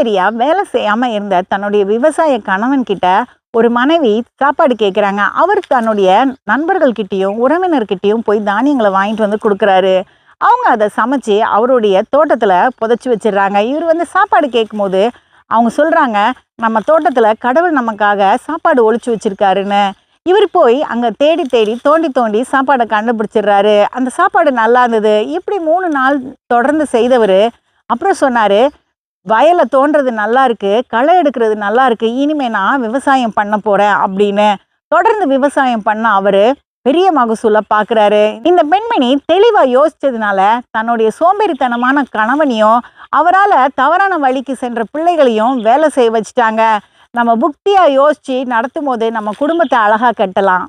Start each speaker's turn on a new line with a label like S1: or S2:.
S1: சோம்பேறியா வேலை செய்யாம இருந்த தன்னுடைய விவசாய கணவன் கிட்ட ஒரு மனைவி சாப்பாடு கேட்குறாங்க அவர் தன்னுடைய நண்பர்கள்கிட்டேயும் உறவினர்கிட்டயும் போய் தானியங்களை வாங்கிட்டு வந்து கொடுக்குறாரு. அவங்க அதை சமைச்சு அவருடைய தோட்டத்தில் புதைச்சி வச்சிடுறாங்க. இவர் வந்து சாப்பாடு கேட்கும்போது அவங்க சொல்கிறாங்க நம்ம தோட்டத்தில் கடவுள் நமக்காக சாப்பாடு ஒழிச்சு வச்சிருக்காருன்னு. இவர் போய் அங்கே தேடி தேடி தோண்டி தோண்டி சாப்பாடை கண்டுபிடிச்சிடுறாரு. அந்த சாப்பாடு நல்லா இருந்தது. இப்படி மூணு நாள் தொடர்ந்து செய்தவர் அப்புறம் சொன்னார் வயலை தோன்றது நல்லா இருக்குது களை எடுக்கிறது நல்லா இருக்குது இனிமே நான் விவசாயம் பண்ண போகிறேன் அப்படின்னு தொடர்ந்து விவசாயம் பண்ண அவர் பெரிய மகசூலை பார்க்குறாரு இந்த பெண்மணி தெளிவாக யோசித்ததுனால தன்னுடைய சோம்பேறித்தனமான கணவனையும் அவரால் தவறான வழிக்கு சென்ற பிள்ளைகளையும் வேலை செய்ய வச்சுட்டாங்க. நம்ம புக்தியாக யோசித்து நடத்தும் போது நம்ம குடும்பத்தை அழகாக கட்டலாம்.